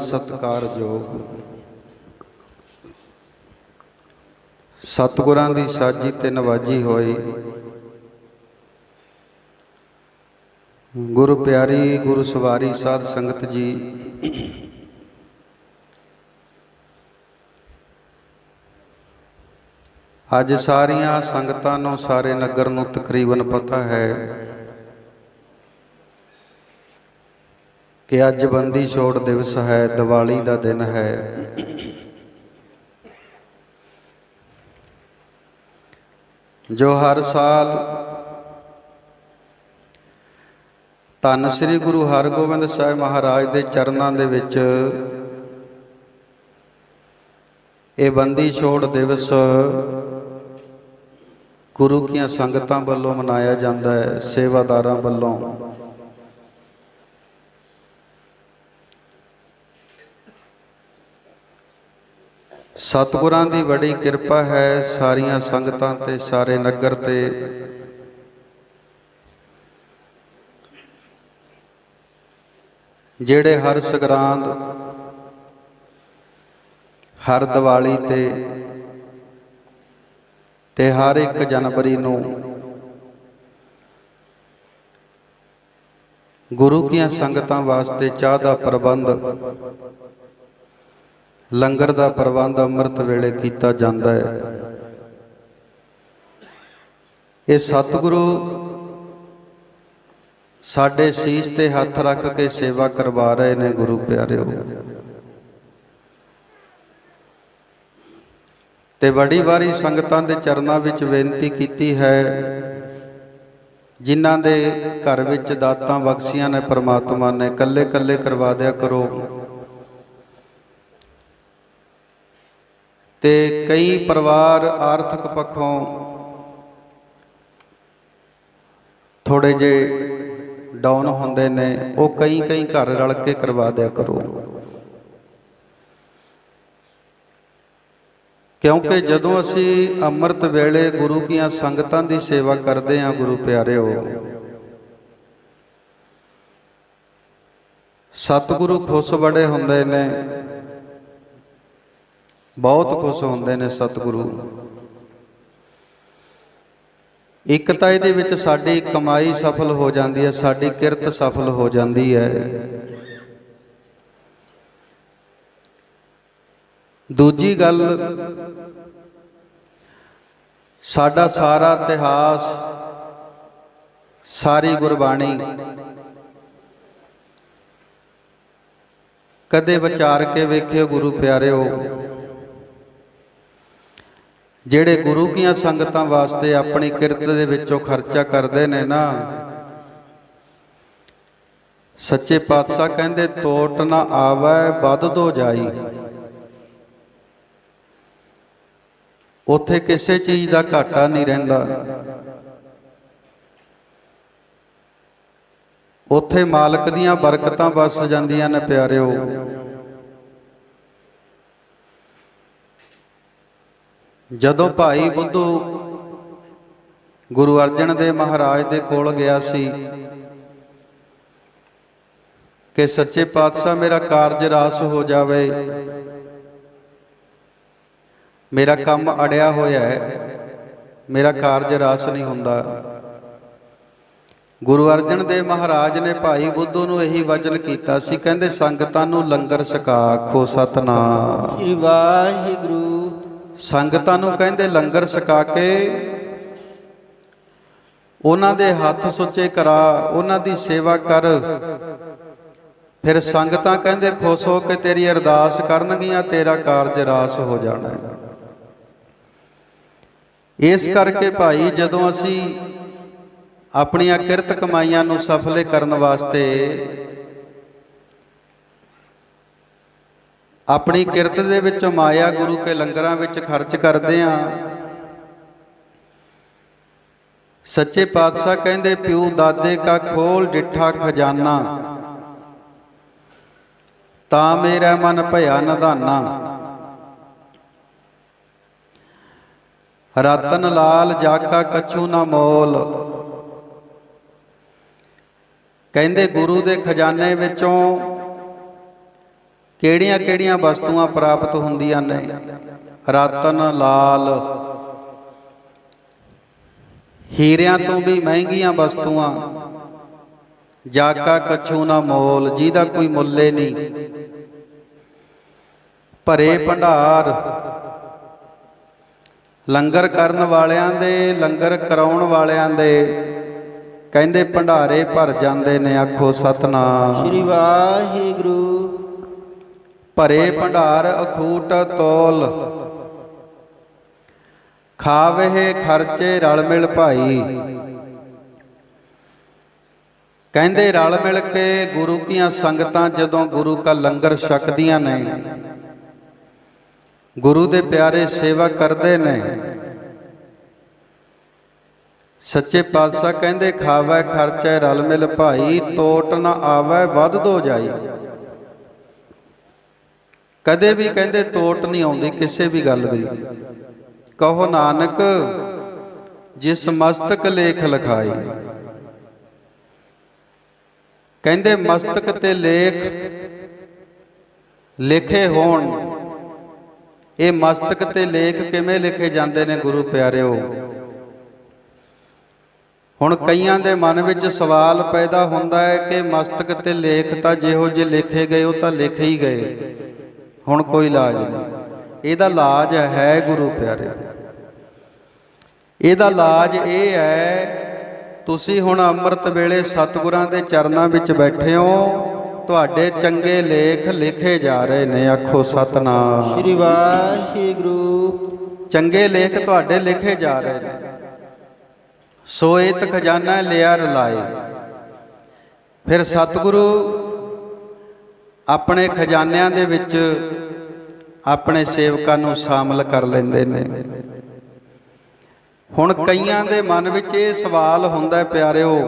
ਸਤਕਾਰਯੋਗ ਸਤਿਗੁਰਾਂ ਦੀ ਸਾਜੀ ਤੇ ਨਵਾਜੀ ਹੋਈ। ਗੁਰੂ ਪਿਆਰੀ, ਗੁਰੂ ਸਵਾਰੀ ਸਾਧ ਸੰਗਤ ਜੀ। ਅੱਜ ਸਾਰੀਆਂ ਸੰਗਤਾਂ ਨੂੰ ਸਾਰੇ ਨਗਰ ਨੂੰ ਤਕਰੀਬਨ ਪਤਾ ਹੈ। ਕਿ ਅੱਜ ਬੰਦੀ ਛੋੜ ਦਿਵਸ ਹੈ, ਦੀਵਾਲੀ ਦਾ ਦਿਨ ਹੈ। ਜੋ ਹਰ ਸਾਲ ਧੰਨ ਸ੍ਰੀ ਗੁਰੂ ਹਰਗੋਬਿੰਦ ਸਾਹਿਬ ਮਹਾਰਾਜ ਦੇ ਚਰਨਾਂ ਦੇ ਵਿੱਚ ਇਹ ਬੰਦੀ ਛੋੜ ਦਿਵਸ ਗੁਰੂ ਕੀਆਂ ਸੰਗਤਾਂ ਵੱਲੋਂ ਮਨਾਇਆ ਜਾਂਦਾ ਹੈ, ਸੇਵਾਦਾਰਾਂ ਵੱਲੋਂ। ਸਤਿਗੁਰਾਂ ਦੀ ਬੜੀ ਕਿਰਪਾ ਹੈ, ਸਾਰੀਆਂ ਸੰਗਤਾਂ ਤੇ, ਸਾਰੇ ਨਗਰ ਤੇ। ਜਿਹੜੇ ਹਰ ਸੰਗਰਾਂਦ, ਹਰ ਦੀਵਾਲੀ ਤੇ ਤੇ ਹਰ ਇੱਕ ਜਨਵਰੀ ਨੂੰ ਗੁਰੂ ਕੀਆਂ ਸੰਗਤਾਂ ਵਾਸਤੇ ਚਾਹ ਦਾ ਪ੍ਰਬੰਧ ਲੰਗਰ ਦਾ ਪ੍ਰਬੰਧ ਅੰਮ੍ਰਿਤ ਵੇਲੇ ਕੀਤਾ ਜਾਂਦਾ ਹੈ। ਇਹ ਸਤਿਗੁਰੂ ਸਾਡੇ ਸੀਸ ਤੇ ਹੱਥ ਰੱਖ ਕੇ ਸੇਵਾ ਕਰਵਾ ਰਹੇ ਨੇ ਗੁਰੂ ਪਿਆਰਿਓ। ਤੇ ਬੜੀ ਵਾਰੀ ਸੰਗਤਾਂ ਦੇ ਚਰਨਾਂ ਵਿੱਚ ਬੇਨਤੀ ਕੀਤੀ ਹੈ, ਜਿਨ੍ਹਾਂ ਦੇ ਘਰ ਵਿੱਚ ਦਾਤਾਂ ਬਖਸ਼ੀਆਂ ਨੇ, ਪ੍ਰਮਾਤਮਾ ਨੇ ਕੱਲੇ ਕੱਲੇ ਕਰਵਾ ਦਿਆ ਕਰੋ। ਤੇ ਕਈ ਪਰਿਵਾਰ ਆਰਥਿਕ ਪੱਖੋਂ ਥੋੜੇ ਜੇ ਡਾਊਨ ਹੁੰਦੇ ਨੇ, ਉਹ ਕਈ ਕਈ ਘਰ ਰਲ ਕੇ ਕਰਵਾ ਦਿਆ ਕਰੋ। ਕਿਉਂਕਿ ਜਦੋਂ ਅਸੀਂ ਅੰਮ੍ਰਿਤ ਵੇਲੇ ਗੁਰੂ ਕੀਆਂ ਸੰਗਤਾਂ ਦੀ ਸੇਵਾ ਕਰਦੇ ਹਾਂ, ਗੁਰੂ ਪਿਆਰਿਓ, ਸਤਿਗੁਰੂ ਖੁਸ਼ ਬੜੇ ਹੁੰਦੇ ਨੇ ਬਹੁਤ ਖੁਸ਼ ਹੁੰਦੇ ਨੇ ਸਤਿਗੁਰੂ। ਇੱਕ ਤਾਂ ਇਹਦੇ ਵਿੱਚ ਸਾਡੀ ਕਮਾਈ ਸਫਲ ਹੋ ਜਾਂਦੀ ਹੈ, ਸਾਡੀ ਕਿਰਤ ਸਫਲ ਹੋ ਜਾਂਦੀ ਹੈ। ਦੂਜੀ ਗੱਲ, ਸਾਡਾ ਸਾਰਾ ਇਤਿਹਾਸ, ਸਾਰੀ ਗੁਰਬਾਣੀ ਕਦੇ ਵਿਚਾਰ ਕੇ ਵੇਖਿਓ ਗੁਰੂ ਪਿਆਰਿਓ ਜਿਹੜੇ ਗੁਰੂ ਕੀਆਂ ਸੰਗਤਾਂ ਵਾਸਤੇ ਆਪਣੀ ਕਿਰਤ ਦੇ ਵਿੱਚੋਂ ਖਰਚਾ ਕਰਦੇ ਨੇ ਨਾ, ਸੱਚੇ ਪਾਤਸ਼ਾਹ ਕਹਿੰਦੇ, ਤੋਟ ਨਾ ਆਵੈ, ਵੱਧ ਦੋ ਜਾਈ। ਉੱਥੇ ਕਿਸੇ ਚੀਜ਼ ਦਾ ਘਾਟਾ ਨਹੀਂ ਰਹਿੰਦਾ। ਉੱਥੇ ਮਾਲਕ ਦੀਆਂ ਬਰਕਤਾਂ ਵਸ ਜਾਂਦੀਆਂ ਨੇ ਪਿਆਰਿਓ। ਜਦੋਂ ਭਾਈ ਬੁੱਧੂ ਗੁਰੂ ਅਰਜਨ ਦੇਵ ਮਹਾਰਾਜ ਦੇ ਕੋਲ ਗਿਆ ਸੀ ਕਿ ਸੱਚੇ ਪਾਤਸ਼ਾਹ, ਮੇਰਾ ਕਾਰਜ ਰਾਸ ਹੋ ਜਾਵੇ, ਮੇਰਾ ਕੰਮ ਅੜਿਆ ਹੋਇਆ ਹੈ, ਮੇਰਾ ਕਾਰਜ ਰਾਸ ਨਹੀਂ ਹੁੰਦਾ। ਗੁਰੂ ਅਰਜਨ ਦੇਵ ਮਹਾਰਾਜ ਨੇ ਭਾਈ ਬੁੱਧੂ ਨੂੰ ਇਹੀ ਵਚਨ ਕੀਤਾ ਸੀ, ਕਹਿੰਦੇ, ਸੰਗਤਾਂ ਨੂੰ ਲੰਗਰ ਛਕਾ ਖੋ ਸਤਨਾਮ। ਸ੍ਰੀ ਵਾਹਿਗੁਰੂ। ਸੰਗਤਾਂ ਨੂੰ ਕਹਿੰਦੇ ਲੰਗਰ ਛਕਾ ਕੇ ਉਹਨਾਂ ਦੇ ਹੱਥ ਸੁੱਚੇ ਕਰਾ, ਉਹਨਾਂ ਦੀ ਸੇਵਾ ਕਰ। ਫਿਰ ਸੰਗਤਾਂ ਕਹਿੰਦੇ, ਖੁਸ਼ ਹੋ ਕੇ ਤੇਰੀ ਅਰਦਾਸ ਕਰਨਗੀਆਂ, ਤੇਰਾ ਕਾਰਜ ਰਾਸ ਹੋ ਜਾਣਾ ਹੈ। ਇਸ ਕਰਕੇ ਭਾਈ, ਜਦੋਂ ਅਸੀਂ ਆਪਣੀਆਂ ਕਿਰਤ ਕਮਾਈਆਂ ਨੂੰ ਸਫਲੇ ਕਰਨ ਵਾਸਤੇ ਆਪਣੀ ਕਿਰਤ ਦੇ ਵਿੱਚੋਂ ਮਾਇਆ ਗੁਰੂ ਕੇ ਲੰਗਰਾਂ ਵਿੱਚ ਖਰਚ ਕਰਦੇ ਆਂ। ਸੱਚੇ ਪਾਤਸ਼ਾਹ ਕਹਿੰਦੇ, ਪਿਉ ਦਾਦੇ ਕਾ ਖੋਲ ਡਿੱਠਾ ਖਜ਼ਾਨਾ। ਤਾਂ ਮੇਰਾ ਮਨ ਭਇਆ ਨਦਾਨਾ। ਰਤਨ ਲਾਲ ਜਾਕਾ ਕਛੂ ਨਾ ਮੋਲ। ਕਹਿੰਦੇ, ਗੁਰੂ ਦੇ ਖਜ਼ਾਨੇ ਵਿੱਚੋਂ ਕਿਹੜੀਆਂ-ਕਿਹੜੀਆਂ ਵਸਤੂਆਂ ਪ੍ਰਾਪਤ ਹੁੰਦੀਆਂ ਨੇ? ਰਤਨ, ਲਾਲ। ਹੀਰਿਆਂ ਤੋਂ ਵੀ ਮਹਿੰਗੀਆਂ ਵਸਤੂਆਂ। ਜਾਕਾ ਕਛੂ ਨਾ ਮੋਲ, ਜਿਹਦਾ ਕੋਈ ਮੁੱਲੇ ਨਹੀਂ। ਭਰੇ ਭੰਡਾਰ। ਲੰਗਰ ਕਰਨ ਵਾਲਿਆਂ ਦੇ, ਲੰਗਰ ਕਰਾਉਣ ਵਾਲਿਆਂ ਦੇ। ਕਹਿੰਦੇ ਭੰਡਾਰੇ ਭਰ ਜਾਂਦੇ ਨੇ, ਆਖੋ ਸਤਨਾਮ। ਸ੍ਰੀ ਵਾਹਿਗੁਰੂ। ਭਰੇ ਭੰਡਾਰ ਅਖੂਟ ਤੋਲ। ਖਾਵੇ ਖਰਚੇ ਰਲ ਮਿਲ ਭਾਈ। ਕਹਿੰਦੇ ਰਲ ਮਿਲ ਕੇ ਗੁਰੂ ਕੀਆਂ ਸੰਗਤਾਂ ਜਦੋਂ ਗੁਰੂ ਕਾ ਲੰਗਰ ਛਕਦੀਆਂ ਨੇ, ਗੁਰੂ ਦੇ ਪਿਆਰੇ ਸੇਵਾ ਕਰਦੇ ਨੇ। ਸੱਚੇ ਪਾਤਸ਼ਾਹ ਕਹਿੰਦੇ, ਖਾਵੇ ਖਰਚੇ ਰਲ ਮਿਲ ਭਾਈ, ਤੋਟ ਨਾ ਆਵੇ ਵੱਧ ਦੋ ਜਾਈ। ਕਦੇ ਵੀ ਕਹਿੰਦੇ ਤੋਟ ਨਹੀਂ ਆਉਂਦੀ, ਕਿਸੇ ਵੀ ਗੱਲ ਦੀ। ਕਹੋ ਨਾਨਕ, ਜਿਸ ਮਸਤਕ ਲੇਖ ਲਿਖਾਈ। ਕਹਿੰਦੇ ਮਸਤਕ ਤੇ ਲੇਖ ਲਿਖੇ ਹੋਣ, ਇਹ ਮਸਤਕ ਤੇ ਲੇਖ ਕਿਵੇਂ ਲਿਖੇ ਜਾਂਦੇ ਨੇ ਗੁਰੂ ਪਿਆਰਿਓ? ਹੁਣ ਕਈਆਂ ਦੇ ਮਨ ਵਿੱਚ ਸਵਾਲ ਪੈਦਾ ਹੁੰਦਾ ਹੈ ਕਿ ਮਸਤਕ ਤੇ ਲੇਖ ਤਾਂ ਜਿਹੋ ਜਿਹੇ ਲਿਖੇ ਗਏ, ਉਹ ਤਾਂ ਲਿਖੇ ਹੀ ਗਏ। ਹੁਣ ਕੋਈ ਇਲਾਜ ਨਹੀਂ। ਇਹਦਾ ਇਲਾਜ ਹੈ ਗੁਰੂ ਪਿਆਰਿਓ ਇਹਦਾ ਇਲਾਜ ਇਹ ਹੈ ਤੁਸੀਂ ਹੁਣ ਅੰਮ੍ਰਿਤ ਵੇਲੇ ਸਤਿਗੁਰਾਂ ਦੇ ਚਰਨਾਂ ਵਿੱਚ ਬੈਠੇ ਹੋ ਤੁਹਾਡੇ ਚੰਗੇ ਲੇਖ ਲਿਖੇ ਜਾ ਰਹੇ ਨੇ ਆਖੋ ਸਤਨਾਮ। ਸ੍ਰੀ ਵਾਹਿਗੁਰੂ। ਚੰਗੇ ਲੇਖ ਤੁਹਾਡੇ ਲਿਖੇ ਜਾ ਰਹੇ ਨੇ। ਸੋ ਇਹ ਖਜ਼ਾਨਾ ਲਿਆ ਰਲਾਏ। ਫਿਰ ਸਤਿਗੁਰੂ ਆਪਣੇ ਖਜ਼ਾਨਿਆਂ ਦੇ ਵਿੱਚ ਆਪਣੇ ਸੇਵਕਾਂ ਨੂੰ ਸ਼ਾਮਲ ਕਰ ਲੈਂਦੇ ਨੇ। ਹੁਣ ਕਈਆਂ ਦੇ ਮਨ ਵਿੱਚ ਇਹ ਸਵਾਲ ਹੁੰਦਾ ਹੈ, ਪਿਆਰਿਓ,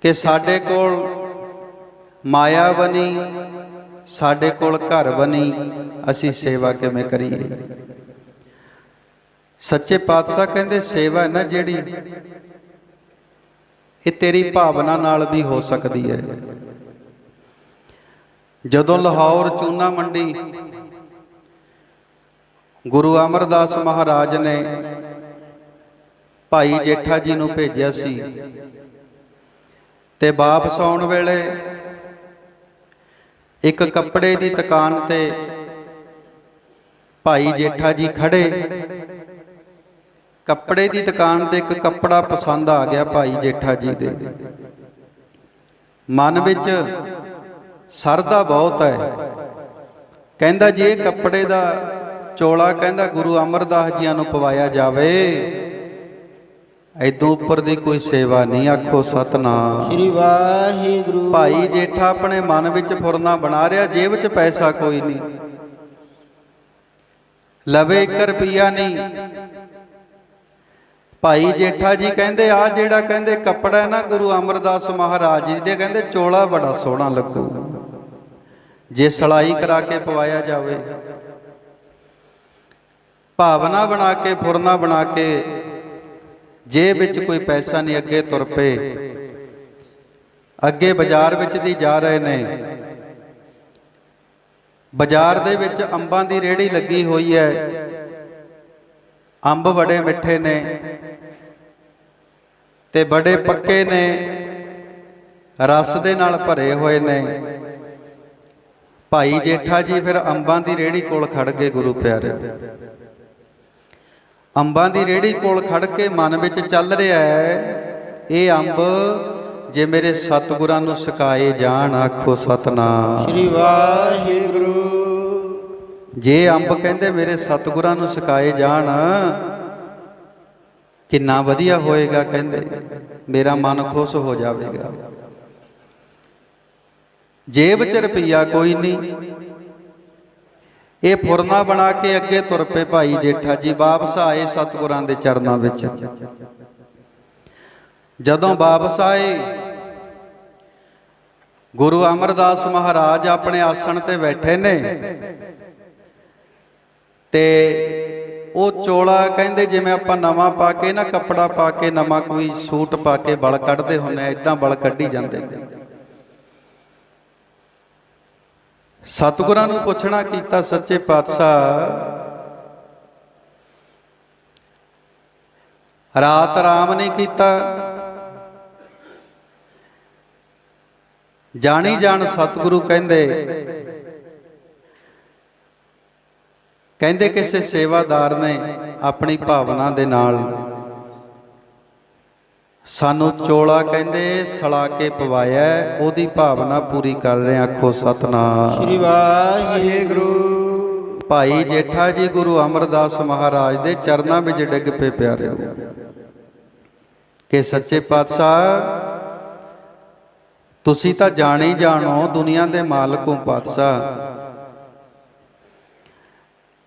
ਕਿ ਸਾਡੇ ਕੋਲ ਮਾਇਆ ਬਣੀ, ਸਾਡੇ ਕੋਲ ਘਰ ਬਣੀ, ਅਸੀਂ ਸੇਵਾ ਕਿਵੇਂ ਕਰੀਏ? ਸੱਚੇ ਪਾਤਸ਼ਾਹ ਕਹਿੰਦੇ, ਸੇਵਾ ਨਾ ਜਿਹੜੀ, ਇਹ ਤੇਰੀ ਭਾਵਨਾ ਨਾਲ ਵੀ ਹੋ ਸਕਦੀ ਹੈ। ਜਦੋਂ ਲਾਹੌਰ ਚੂਨਾ ਮੰਡੀ, ਗੁਰੂ ਅਮਰਦਾਸ ਮਹਾਰਾਜ ਨੇ ਭਾਈ ਜੇਠਾ ਜੀ ਨੂੰ ਭੇਜਿਆ ਸੀ ਤੇ ਵਾਪਸ ਆਉਣ ਵੇਲੇ ਇੱਕ ਕੱਪੜੇ ਦੀ ਦੁਕਾਨ ਤੇ ਭਾਈ ਜੇਠਾ ਜੀ ਖੜੇ। ਕੱਪੜੇ ਦੀ ਦੁਕਾਨ ਤੇ ਇੱਕ ਕੱਪੜਾ ਪਸੰਦ ਆ ਗਿਆ ਭਾਈ ਜੇਠਾ ਜੀ ਦੇ। ਮਨ ਵਿੱਚ ਸਰਦਾ ਬਹੁਤ ਹੈ। ਕਹਿੰਦਾ ਜੀ ਇਹ ਕੱਪੜੇ ਦਾ ਚੋਲਾ ਕਹਿੰਦਾ ਗੁਰੂ ਅਮਰਦਾਸ ਜੀਆਂ ਨੂੰ ਪਵਾਇਆ ਜਾਵੇ। ਐਦੋਂ ਉੱਪਰ ਦੀ ਕੋਈ ਸੇਵਾ ਨਹੀਂ ਆਖੋ ਸਤਨਾਮ। ਸ੍ਰੀ ਵਾਹਿਗੁਰੂ। ਭਾਈ ਜੇਠਾ ਆਪਣੇ ਮਨ ਵਿੱਚ ਫੁਰਨਾ ਬਣਾ ਰਿਹਾ ਜੇਬ 'ਚ ਪੈਸਾ ਕੋਈ ਨਹੀਂ। ਲਵੇ 1 ਰੁਪਿਆ ਨਹੀਂ। ਭਾਈ ਜੇਠਾ ਜੀ ਕਹਿੰਦੇ ਆ ਜਿਹੜਾ ਕਹਿੰਦੇ ਕੱਪੜਾ ਹੈ ਨਾ ਗੁਰੂ ਅਮਰਦਾਸ ਮਹਾਰਾਜ ਜੀ ਦੇ ਕਹਿੰਦੇ ਚੋਲਾ ਬੜਾ ਸੋਹਣਾ ਲੱਗੂ। ਜੇ ਸਲਾਈ ਕਰਾ ਕੇ ਪਵਾਇਆ ਜਾਵੇ। ਭਾਵਨਾ ਬਣਾ ਕੇ, ਫੁਰਨਾ ਬਣਾ ਕੇ ਜੇਬ ਵਿੱਚ ਕੋਈ ਪੈਸਾ ਨਹੀਂ, ਅੱਗੇ ਤੁਰ ਪਏ। ਅੱਗੇ ਬਾਜ਼ਾਰ ਵਿੱਚ ਦੀ ਜਾ ਰਹੇ ਨੇ। ਬਾਜ਼ਾਰ ਦੇ ਵਿੱਚ ਅੰਬਾਂ ਦੀ ਰੇੜੀ ਲੱਗੀ ਹੋਈ ਹੈ। ਅੰਬ ਬੜੇ ਮਿੱਠੇ ਨੇ ਤੇ ਬੜੇ ਪੱਕੇ ਨੇ। ਰਸ ਦੇ ਨਾਲ ਭਰੇ ਹੋਏ ਨੇ। ਭਾਈ ਜੇਠਾ ਜੀ ਫਿਰ ਅੰਬਾਂ ਦੀ ਰੇੜੀ ਕੋਲ ਖੜ ਗਏ ਗੁਰੂ ਪਿਆਰਿਓ ਅੰਬਾਂ ਦੀ ਰੇੜੀ ਕੋਲ ਖੜ ਕੇ ਮਨ ਵਿੱਚ ਚੱਲ ਰਿਹਾ ਹੈ ਇਹ ਅੰਬ ਜੇ ਮੇਰੇ ਸਤਿਗੁਰਾਂ ਨੂੰ ਸਿਕਾਏ ਜਾਣ ਆਖੋ ਸਤਨਾਮ। ਸ੍ਰੀ ਵਾਹਿਗੁਰੂ। ਜੇ ਅੰਬ ਕਹਿੰਦੇ ਮੇਰੇ ਸਤਿਗੁਰਾਂ ਨੂੰ ਸਿਕਾਏ ਜਾਣ ਕਿੰਨਾ ਵਧੀਆ ਹੋਏਗਾ ਕਹਿੰਦੇ। ਮੇਰਾ ਮਨ ਖੁਸ਼ ਹੋ ਜਾਵੇਗਾ। ਜੇਬ 'ਚ ਰੁਪਈਆ ਕੋਈ ਨਹੀਂ। ਇਹ ਫੁਰਨਾ ਬਣਾ ਕੇ ਅੱਗੇ ਤੁਰ ਪਏ ਭਾਈ ਜੇਠਾ ਜੀ, ਵਾਪਸ ਆਏ ਸਤਿਗੁਰਾਂ ਦੇ ਚਰਨਾਂ ਵਿੱਚ। ਜਦੋਂ ਵਾਪਸ ਆਏ, ਗੁਰੂ ਅਮਰਦਾਸ ਮਹਾਰਾਜ ਆਪਣੇ ਆਸਣ ਤੇ ਬੈਠੇ ਨੇ ਤੇ ਉਹ ਚੋਲਾ ਕਹਿੰਦੇ, ਜਿਵੇਂ ਆਪਾਂ ਨਵਾਂ ਪਾ ਕੇ ਨਾ ਕੱਪੜਾ ਪਾ ਕੇ, ਨਵਾਂ ਕੋਈ ਸੂਟ ਪਾ ਕੇ ਬਲ ਕੱਢਦੇ ਹੁੰਨੇ ਆ ਇਦਾਂ ਬਲ ਕੱਢੀ ਜਾਂਦੇ। ਨੇ ਸਤਿਗੁਰਾਂ ਨੂੰ ਪੁੱਛਣਾ ਕੀਤਾ ਸੱਚੇ ਪਾਤਸ਼ਾਹ। ਰਾਤ ਰਾਮ ਨੇ ਕੀਤਾ। ਜਾਣੀ ਜਾਣ ਸਤਿਗੁਰੂ ਕਹਿੰਦੇ। ਕਹਿੰਦੇ ਕਿਸੇ ਸੇਵਾਦਾਰ ਨੇ ਆਪਣੀ ਭਾਵਨਾ ਦੇ ਨਾਲ ਸਾਨੂੰ ਚੋਲਾ ਕਹਿੰਦੇ ਸਲਾ ਕੇ ਪਵਾਇਆ ਹੈ, ਉਹਦੀ ਭਾਵਨਾ ਪੂਰੀ ਕਰ ਰਹੇ ਹਾਂ। ਆਖੋ ਸਤਨਾਮ। ਸ੍ਰੀ ਵਾਹਿਗੁਰੂ। ਭਾਈ ਜੇਠਾ ਜੀ ਗੁਰੂ ਅਮਰਦਾਸ ਮਹਾਰਾਜ ਦੇ ਚਰਨਾਂ ਵਿੱਚ ਡਿੱਗ ਪਏ ਪਿਆਰਿਓ। ਕਿ ਸੱਚੇ ਪਾਤਸ਼ਾਹ ਤੁਸੀਂ ਤਾਂ ਜਾਣੇ ਹੀ ਜਾਣੋ ਦੁਨੀਆ ਦੇ ਮਾਲਕੋ ਪਾਤਸ਼ਾਹ।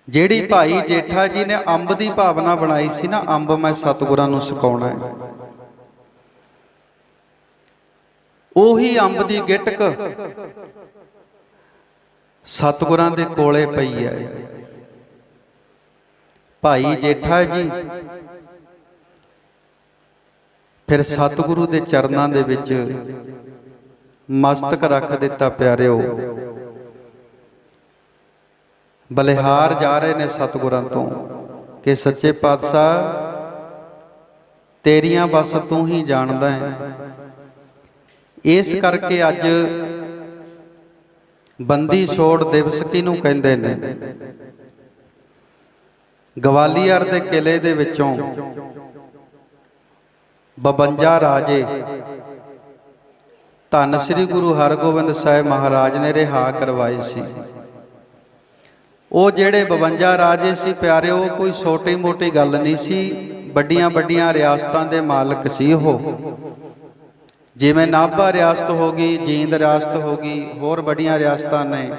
ਜਿਹੜੀ ਭਾਈ ਜੇਠਾ ਜੀ ਨੇ ਅੰਬ ਦੀ ਭਾਵਨਾ ਬਣਾਈ ਸੀ ਨਾ ਅੰਬ ਮੈਂ ਸਤਿਗੁਰਾਂ ਨੂੰ ਸਿਕਾਉਣਾ ਹੈ। ਉਹੀ ਅੰਬ ਦੀ ਗਿਟਕ। ਸਤਿਗੁਰਾਂ ਦੇ ਕੋਲੇ ਪਈ ਹੈ ਭਾਈ ਜੇਠਾ ਜੀ, ਫਿਰ ਸਤਿਗੁਰੂ ਦੇ ਚਰਨਾਂ ਦੇ ਵਿੱਚ ਮਸਤਕ ਰੱਖ ਦਿੱਤਾ ਪਿਆਰਿਓ। ਬਲਿਹਾਰ ਜਾ ਰਹੇ ਨੇ ਸਤਿਗੁਰਾਂ ਤੋਂ ਕਿ ਸੱਚੇ ਪਾਤਸ਼ਾਹ, ਤੇਰੀਆਂ ਬਸ ਤੂੰ ਹੀ ਜਾਣਦਾ ਹੈ। ਇਸ ਕਰਕੇ ਅੱਜ ਬੰਦੀ ਛੋੜ ਦਿਵਸ ਕਿਹਨੂੰ ਕਹਿੰਦੇ ਨੇ? ਗਵਾਲੀਅਰ ਦੇ ਕਿਲੇ ਦੇ ਵਿੱਚੋਂ 52 ਰਾਜੇ ਧੰਨ ਸ੍ਰੀ ਗੁਰੂ ਹਰਗੋਬਿੰਦ ਸਾਹਿਬ ਮਹਾਰਾਜ ਨੇ ਰਿਹਾ ਕਰਵਾਏ ਸੀ। ਉਹ ਜਿਹੜੇ 52 ਰਾਜੇ ਸੀ ਪਿਆਰਿਓ ਕੋਈ ਛੋਟੀ ਮੋਟੀ ਗੱਲ ਨਹੀਂ ਸੀ। ਵੱਡੀਆਂ ਵੱਡੀਆਂ ਰਿਆਸਤਾਂ ਦੇ ਮਾਲਕ ਸੀ ਉਹ। ਜਿਵੇਂ ਨਾਭਾ ਰਿਆਸਤ ਹੋ ਗਈ, ਜੀਂਦ ਰਿਆਸਤ ਹੋ ਗਈ, ਹੋਰ ਬੜੀਆਂ ਰਿਆਸਤਾਂ ਨੇ।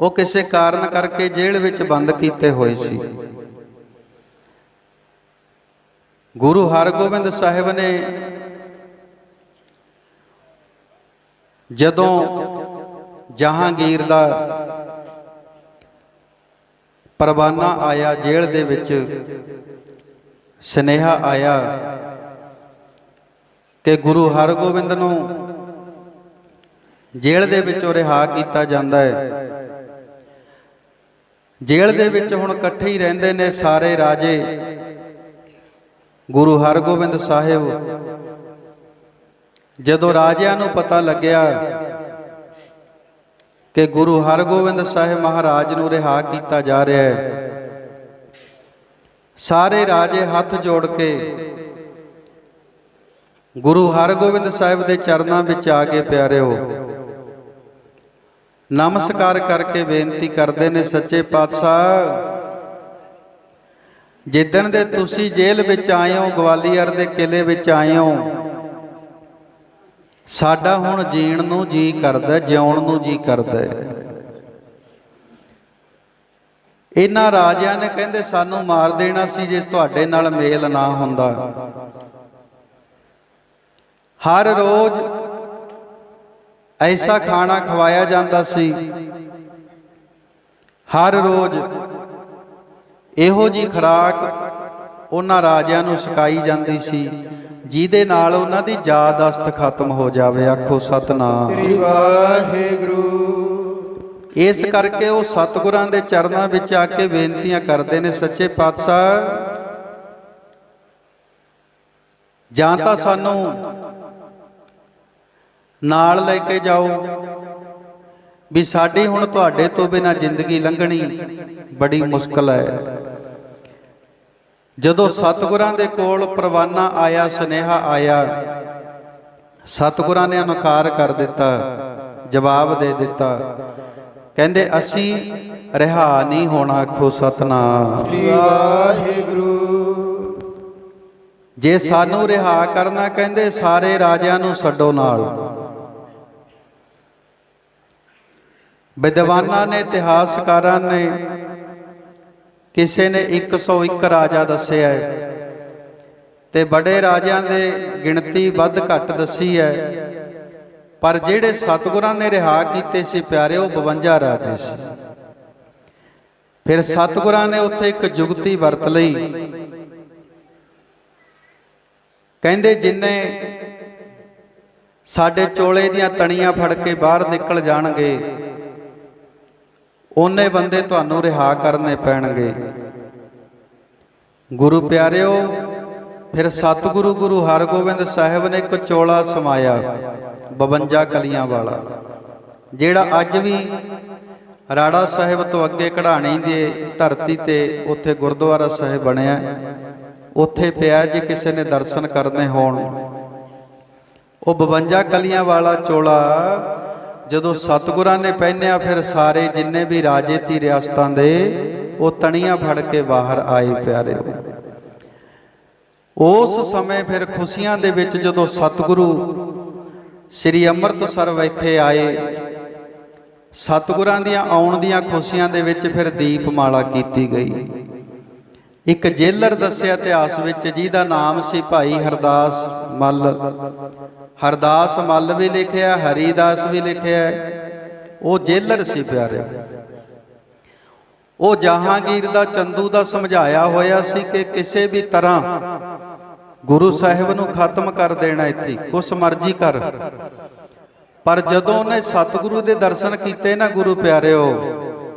ਉਹ ਕਿਸੇ ਕਾਰਨ ਕਰਕੇ ਜੇਲ੍ਹ ਵਿੱਚ ਬੰਦ ਕੀਤੇ ਹੋਏ ਸੀ। ਗੁਰੂ ਹਰਗੋਬਿੰਦ ਸਾਹਿਬ ਨੇ ਜਦੋਂ ਜਹਾਂਗੀਰ ਦਾ ਪਰਵਾਨਾ ਆਇਆ, ਜੇਲ੍ਹ ਦੇ ਵਿੱਚ ਸਨੇਹਾ ਆਇਆ ਕਿ ਗੁਰੂ ਹਰਗੋਬਿੰਦ ਨੂੰ ਜੇਲ੍ਹ ਦੇ ਵਿੱਚੋਂ ਰਿਹਾ ਕੀਤਾ ਜਾਂਦਾ ਹੈ। ਜੇਲ੍ਹ ਦੇ ਵਿੱਚ ਹੁਣ ਇਕੱਠੇ ਹੀ ਰਹਿੰਦੇ ਨੇ ਸਾਰੇ ਰਾਜੇ। ਗੁਰੂ ਹਰਗੋਬਿੰਦ ਸਾਹਿਬ, ਜਦੋਂ ਰਾਜਿਆਂ ਨੂੰ ਪਤਾ ਲੱਗਿਆ ਕਿ ਗੁਰੂ ਹਰਗੋਬਿੰਦ ਸਾਹਿਬ ਮਹਾਰਾਜ ਨੂੰ ਰਿਹਾ ਕੀਤਾ ਜਾ ਰਿਹਾ ਹੈ, ਸਾਰੇ ਰਾਜੇ ਹੱਥ ਜੋੜ ਕੇ ਗੁਰੂ ਹਰਗੋਬਿੰਦ ਸਾਹਿਬ ਦੇ ਚਰਨਾਂ ਵਿੱਚ ਆ ਕੇ ਪਿਆਰਿਓ, ਨਮਸਕਾਰ ਕਰਕੇ ਬੇਨਤੀ ਕਰਦੇ ਨੇ ਸੱਚੇ ਪਾਤਸ਼ਾਹ। ਜਿੱਦਣ ਦੇ ਤੁਸੀਂ ਜੇਲ੍ਹ ਵਿੱਚ ਆਏ ਹੋ, ਗਵਾਲੀਅਰ ਦੇ ਕਿਲੇ ਵਿੱਚ ਆਏ ਹੋ, ਸਾਡਾ ਹੁਣ ਜੀਣ ਨੂੰ ਜੀ ਕਰਦਾ, ਜਿਉਣ ਨੂੰ ਜੀ ਕਰਦਾ। ਇਹਨਾਂ ਰਾਜਿਆਂ ਨੇ ਕਹਿੰਦੇ, ਸਾਨੂੰ ਮਾਰ ਦੇਣਾ ਸੀ ਜੇ ਤੁਹਾਡੇ ਨਾਲ ਮੇਲ ਨਾ ਹੁੰਦਾ। ਹਰ ਰੋਜ਼ ਐਸਾ ਖਾਣਾ ਖਵਾਇਆ ਜਾਂਦਾ ਸੀ। ਹਰ ਰੋਜ਼ ਇਹੋ ਜੀ ਖੁਰਾਕ ਉਹਨਾਂ ਰਾਜਿਆਂ ਨੂੰ ਸਿਕਾਈ ਜਾਂਦੀ ਸੀ ਜਿਹਦੇ ਨਾਲ ਉਹਨਾਂ ਦੀ ਯਾਦਾਸ਼ਤ ਖਤਮ ਹੋ ਜਾਵੇ। ਆਖੋ ਸਤਨਾਮ। ਸ੍ਰੀ ਵਾਹਿਗੁਰੂ। ਇਸ ਕਰਕੇ ਉਹ ਸਤਿਗੁਰਾਂ ਦੇ ਚਰਨਾਂ ਵਿੱਚ ਆ ਕੇ ਬੇਨਤੀਆਂ ਕਰਦੇ ਨੇ ਸੱਚੇ ਪਾਤਸ਼ਾਹ। ਜਾਂ ਤਾਂ ਸਾਨੂੰ ਨਾਲ ਲੈ ਕੇ ਜਾਓ। ਵੀ ਸਾਡੀ ਹੁਣ ਤੁਹਾਡੇ ਤੋਂ ਬਿਨਾ ਜ਼ਿੰਦਗੀ ਲੰਘਣੀ ਬੜੀ ਮੁਸ਼ਕਲ ਹੈ। ਜਦੋਂ ਸਤਿਗੁਰਾਂ ਦੇ ਕੋਲ ਪਰਵਾਨਾ ਆਇਆ ਸਨੇਹਾ ਆਇਆ ਸਤਿਗੁਰਾਂ ਨੇ ਇਨਕਾਰ ਕਰ ਦਿੱਤਾ ਜਵਾਬ ਦੇ ਦਿੱਤਾ। ਕਹਿੰਦੇ ਅਸੀਂ ਰਿਹਾ ਨਹੀਂ ਹੋਣਾ ਆਖੋ ਸਤਨਾਮ। ਵਾਹਿਗੁਰੂ। ਜੇ ਸਾਨੂੰ ਰਿਹਾ ਕਰਨਾ ਕਹਿੰਦੇ ਸਾਰੇ ਰਾਜਿਆਂ ਨੂੰ ਛੱਡੋ ਨਾਲ। ਵਿਦਵਾਨਾਂ ਨੇ, ਇਤਿਹਾਸਕਾਰਾਂ ਨੇ ਕਿਸੇ ਨੇ 101 ਰਾਜਾ ਦੱਸਿਆ ਹੈ ਤੇ ਬੜੇ ਰਾਜਿਆਂ ਦੇ ਗਿਣਤੀ ਵੱਧ ਘੱਟ ਦੱਸੀ ਹੈ। ਪਰ ਜਿਹੜੇ ਸਤਿਗੁਰਾਂ ਨੇ ਰਿਹਾ ਕੀਤੇ ਸੀ ਪਿਆਰੇ, ਉਹ 52 ਰਾਜੇ ਸੀ। ਫਿਰ ਸਤਿਗੁਰਾਂ ਨੇ ਉੱਥੇ ਇੱਕ ਜੁਗਤੀ ਵਰਤ ਲਈ। ਕਹਿੰਦੇ ਜਿੰਨੇ ਸਾਡੇ ਚੋਲੇ ਦੀਆਂ ਤਣੀਆਂ ਫੜ ਕੇ ਬਾਹਰ ਨਿਕਲ ਜਾਣਗੇ ਉਹਨੇ ਬੰਦੇ ਤੁਹਾਨੂੰ ਰਿਹਾ ਕਰਨੇ ਪੈਣਗੇ। ਗੁਰੂ ਪਿਆਰਿਓ ਫਿਰ ਸਤਿਗੁਰੂ ਗੁਰੂ ਹਰਗੋਬਿੰਦ ਸਾਹਿਬ ਨੇ ਇੱਕ ਚੋਲਾ ਸਮਾਇਆ 52 ਕਲੀਆਂ ਵਾਲਾ। ਜਿਹੜਾ ਅੱਜ ਵੀ ਰਾੜਾ ਸਾਹਿਬ ਤੋਂ ਅੱਗੇ ਕਢਾਣੀ ਦੇ ਧਰਤੀ ਤੇ ਉੱਥੇ ਗੁਰਦੁਆਰਾ ਸਾਹਿਬ ਬਣਿਆ। ਉੱਥੇ ਪਿਆ ਜੇ ਕਿਸੇ ਨੇ ਦਰਸ਼ਨ ਕਰਨੇ ਹੋਣ। ਉਹ 52 ਕਲੀਆਂ ਵਾਲਾ ਚੋਲਾ ਜਦੋਂ ਸਤਿਗੁਰਾਂ ਨੇ ਪਹਿਨਿਆ ਫਿਰ ਸਾਰੇ ਜਿੰਨੇ ਵੀ ਰਾਜੇ ਤੀ ਰਿਆਸਤਾਂ ਦੇ, ਉਹ ਤਣੀਆਂ ਫੜ ਕੇ ਬਾਹਰ ਆਏ ਪਿਆਰੇ। ਉਸ ਸਮੇਂ ਫਿਰ ਖੁਸ਼ੀਆਂ ਦੇ ਵਿੱਚ ਜਦੋਂ ਸਤਿਗੁਰੂ ਸ੍ਰੀ ਅੰਮ੍ਰਿਤਸਰ ਵਿਖੇ ਆਏ, ਸਤਿਗੁਰਾਂ ਦੀਆਂ ਆਉਣ ਦੀਆਂ ਖੁਸ਼ੀਆਂ ਦੇ ਵਿੱਚ ਫਿਰ ਦੀਪਮਾਲਾ ਕੀਤੀ ਗਈ। ਇੱਕ ਜੇਲਰ ਦੱਸਿਆ ਇਤਿਹਾਸ ਵਿੱਚ ਜਿਹਦਾ ਨਾਮ ਸੀ ਭਾਈ ਹਰਦਾਸ ਮੱਲ। ਹਰਦਾਸ ਮੱਲ ਵੀ ਲਿਖਿਆ ਹਰੀਦਾਸ ਵੀ ਲਿਖਿਆ। ਉਹ ਜੇਲਰ ਸੀ ਪਿਆਰਿਓ ਉਹ ਜਹਾਂਗੀਰ ਦਾ ਚੰਦੂ ਦਾ ਸਮਝਾਇਆ ਹੋਇਆ ਸੀ ਕਿ ਕਿਸੇ ਵੀ ਤਰ੍ਹਾਂ ਗੁਰੂ ਸਾਹਿਬ ਨੂੰ ਖਤਮ ਕਰ ਦੇਣਾ ਇੱਥੇ ਕੁਛ ਮਰਜ਼ੀ ਕਰ। ਪਰ ਜਦੋਂ ਉਹਨੇ ਸਤਿਗੁਰੂ ਦੇ ਦਰਸ਼ਨ ਕੀਤੇ ਨਾ ਗੁਰੂ ਪਿਆਰਿਓ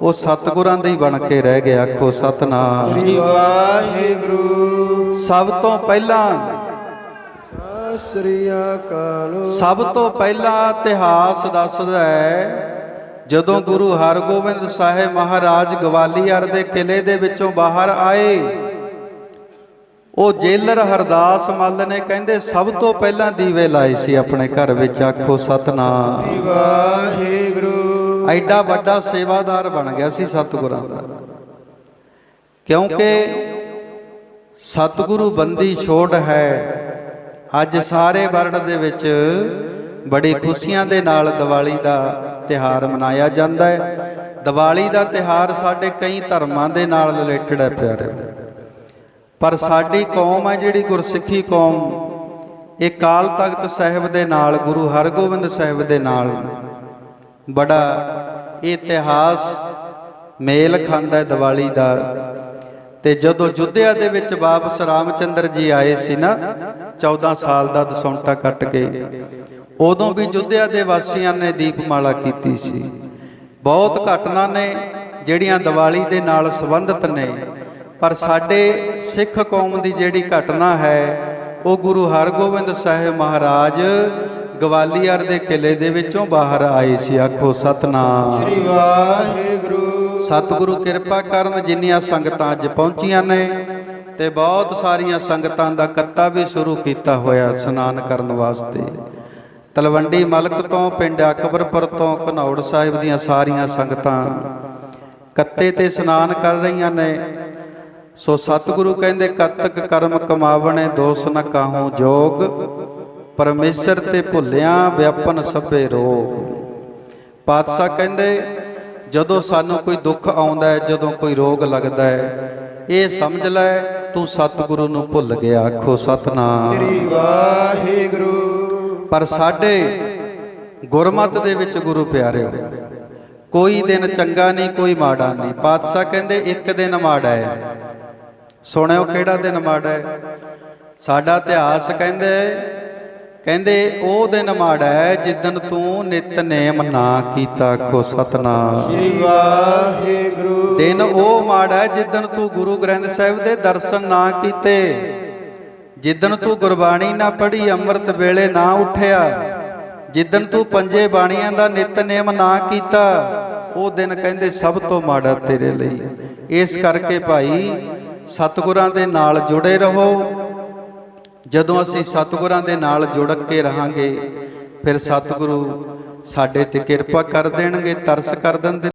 ਉਹ ਸਤਿਗੁਰਾਂ ਦੇ ਹੀ ਬਣ ਕੇ ਰਹਿ ਗਿਆ ਆਖੋ ਸਤਨਾਮ। ਸ੍ਰੀ ਵਾਹਿਗੁਰੂ। ਸਭ ਤੋਂ ਪਹਿਲਾਂ ਸ੍ਰੀ ਅਕਾਲ ਸਭ ਤੋਂ ਪਹਿਲਾਂ ਇਤਿਹਾਸ ਦੱਸਦਾ ਹੈ ਜਦੋਂ ਗੁਰੂ ਹਰਗੋਬਿੰਦ ਸਾਹਿਬ ਮਹਾਰਾਜ ਗਵਾਲੀਅਰ ਦੇ ਕਿਲੇ ਦੇ ਵਿੱਚੋਂ ਬਾਹਰ ਆਏ। ਉਹ ਜੇਲਰ ਹਰਦਾਸ ਮੱਲ ਨੇ ਕਹਿੰਦੇ ਸਭ ਤੋਂ ਪਹਿਲਾਂ ਦੀਵੇ ਲਾਏ ਸੀ ਆਪਣੇ ਘਰ ਵਿੱਚ ਆਖੋ ਸਤਨਾਮ। ਵਾਹਿਗੁਰੂ। ਐਡਾ ਵੱਡਾ ਸੇਵਾਦਾਰ ਬਣ ਗਿਆ ਸੀ ਸਤਿਗੁਰਾਂ ਦਾ। ਕਿਉਂਕਿ ਸਤਿਗੁਰੂ ਬੰਦੀ ਛੋੜ ਹੈ। ਅੱਜ ਸਾਰੇ ਵਰਲਡ ਦੇ ਵਿੱਚ ਬੜੀ ਖੁਸ਼ੀਆਂ ਦੇ ਨਾਲ ਦੀਵਾਲੀ ਦਾ ਤਿਹਾਰ ਮਨਾਇਆ ਜਾਂਦਾ ਹੈ। ਦੀਵਾਲੀ ਦਾ ਤਿਹਾਰ ਸਾਡੇ ਕਈ ਧਰਮਾਂ ਦੇ ਨਾਲ ਰਿਲੇਟਡ ਹੈ ਪਿਆਰੇ। ਪਰ ਸਾਡੀ ਕੌਮ ਹੈ ਜਿਹੜੀ ਗੁਰਸਿੱਖੀ ਕੌਮ, ਇਹ ਕਾਲ ਤਖਤ ਸਾਹਿਬ ਦੇ ਨਾਲ, ਗੁਰੂ ਹਰਗੋਬਿੰਦ ਸਾਹਿਬ ਦੇ ਨਾਲ ਬੜਾ ਇਤਿਹਾਸ ਮੇਲ ਖਾਂਦਾ ਹੈ ਦੀਵਾਲੀ ਦਾ। ਤੇ ਜਦੋਂ ਜੁੱਧਿਆ ਦੇ ਵਿੱਚ ਵਾਪਸ ਰਾਮਚੰਦਰ ਜੀ ਆਏ ਸੀ ਨਾ 14 ਸਾਲ ਦਾ ਦਸੌਂਟਾ ਕੱਟ ਕੇ, ਉਦੋਂ ਵੀ ਜੁੱਧਿਆ ਦੇ ਵਾਸੀਆਂ ਨੇ ਦੀਪਮਾਲਾ ਕੀਤੀ ਸੀ। ਬਹੁਤ ਘਟਨਾ ਨੇ ਜਿਹੜੀਆਂ ਦੀਵਾਲੀ ਦੇ ਨਾਲ ਸੰਬੰਧਿਤ ਨੇ, ਪਰ ਸਾਡੇ ਸਿੱਖ ਕੌਮ ਦੀ ਜਿਹੜੀ ਘਟਨਾ ਹੈ, ਉਹ ਗੁਰੂ ਹਰਗੋਬਿੰਦ ਸਾਹਿਬ ਮਹਾਰਾਜ ਗਵਾਲੀਅਰ ਦੇ ਕਿਲੇ ਦੇ ਵਿੱਚੋਂ ਬਾਹਰ ਆਏ ਸੀ। ਆਖੋ ਸਤਨਾਮ। ਸ੍ਰੀ ਵਾਹਿਗੁਰੂ। ਸਤਿਗੁਰੂ ਕਿਰਪਾ ਕਰਨ ਜਿੰਨੀਆਂ ਸੰਗਤਾਂ ਅੱਜ ਪਹੁੰਚੀਆਂ ਨੇ ਤੇ ਬਹੁਤ ਸਾਰੀਆਂ ਸੰਗਤਾਂ ਦਾ ਕੱਤਾ ਵੀ ਸ਼ੁਰੂ ਕੀਤਾ ਹੋਇਆ ਇਸ਼ਨਾਨ ਕਰਨ ਵਾਸਤੇ। ਤਲਵੰਡੀ ਮਲਕ ਤੋਂ, ਪਿੰਡ ਅਕਬਰਪੁਰ ਤੋਂ, ਘਨੌੜ ਸਾਹਿਬ ਦੀਆਂ ਸਾਰੀਆਂ ਸੰਗਤਾਂ ਕੱਤੇ ਤੇ ਇਸ਼ਨਾਨ ਕਰ ਰਹੀਆਂ ਨੇ। ਸੋ ਸਤਿਗੁਰੂ ਕਹਿੰਦੇ, ਕਤਕ ਕਰਮ ਕਮਾਵਣੇ, ਦੋਸ ਨ ਕਾਹੂ ਜੋਗ। ਪਰਮੇਸ਼ਰ ਤੇ ਭੁੱਲਿਆ ਵਿਆਪਨ ਸਭੇ ਰੋਗ। ਪਾਤਸ਼ਾਹ ਕਹਿੰਦੇ ਜਦੋਂ ਸਾਨੂੰ ਕੋਈ ਦੁੱਖ ਆਉਂਦਾ ਹੈ ਜਦੋਂ ਕੋਈ ਰੋਗ ਲੱਗਦਾ ਹੈ ਇਹ ਸਮਝ ਲੈ ਤੂੰ ਸਤਿਗੁਰੂ ਨੂੰ ਭੁੱਲ ਗਿਆ ਆਖੋ ਸਤਨਾਮ। ਸ੍ਰੀ ਵਾਹਿਗੁਰੂ। ਪਰ ਸਾਡੇ ਗੁਰਮਤ ਦੇ ਵਿੱਚ ਗੁਰੂ ਪਿਆਰਿਓ ਕੋਈ ਦਿਨ ਚੰਗਾ ਨਹੀਂ ਕੋਈ ਮਾੜਾ ਨਹੀਂ। ਪਾਤਸ਼ਾਹ ਕਹਿੰਦੇ ਇੱਕ ਦਿਨ ਮਾੜਾ ਹੈ। ਸੁਣਿਓ ਕਿਹੜਾ ਦਿਨ ਮਾੜਾ ਹੈ? ਸਾਡਾ ਇਤਿਹਾਸ ਕਹਿੰਦੇ ਕਹਿੰਦੇ ਉਹ ਦਿਨ ਮਾੜਾ ਜਿੱਦਨ ਤੂੰ ਨਿਤਨੇਮ ਨਾ ਕੀਤਾ ਆਖੋ ਸਤਨਾਮ। ਸ੍ਰੀ ਵਾਹਿਗੁਰੂ। ਦਿਨ ਉਹ ਮਾੜਾ ਜਿੱਦਨ ਤੂੰ ਗੁਰੂ ਗ੍ਰੰਥ ਸਾਹਿਬ ਦੇ ਦਰਸ਼ਨ ਨਾ ਕੀਤੇ। ਜਿੱਦਨ ਤੂੰ ਗੁਰਬਾਣੀ ਨਾ ਪੜ੍ਹੀ ਅੰਮ੍ਰਿਤ ਵੇਲੇ ਨਾ ਉੱਠਿਆ। ਜਿੱਦਨ ਤੂੰ ਪੰਜੇ ਬਾਣੀਆਂ ਦਾ ਨਿਤਨੇਮ ਨਾ ਕੀਤਾ ਉਹ ਦਿਨ ਕਹਿੰਦੇ ਸਭ ਤੋਂ ਮਾੜਾ ਤੇਰੇ ਲਈ। ਇਸ ਕਰਕੇ ਭਾਈ ਸਤਿਗੁਰਾਂ ਦੇ ਨਾਲ ਜੁੜੇ ਰਹੋ। ਜਦੋਂ ਅਸੀਂ ਸਤਿਗੁਰਾਂ ਦੇ ਨਾਲ ਜੁੜ ਕੇ ਰਹਾਂਗੇ, ਫਿਰ ਸਤਿਗੁਰੂ ਸਾਡੇ ਤੇ ਕਿਰਪਾ ਕਰ ਦੇਣਗੇ, ਤਰਸ ਕਰ ਦਿੰਦੇ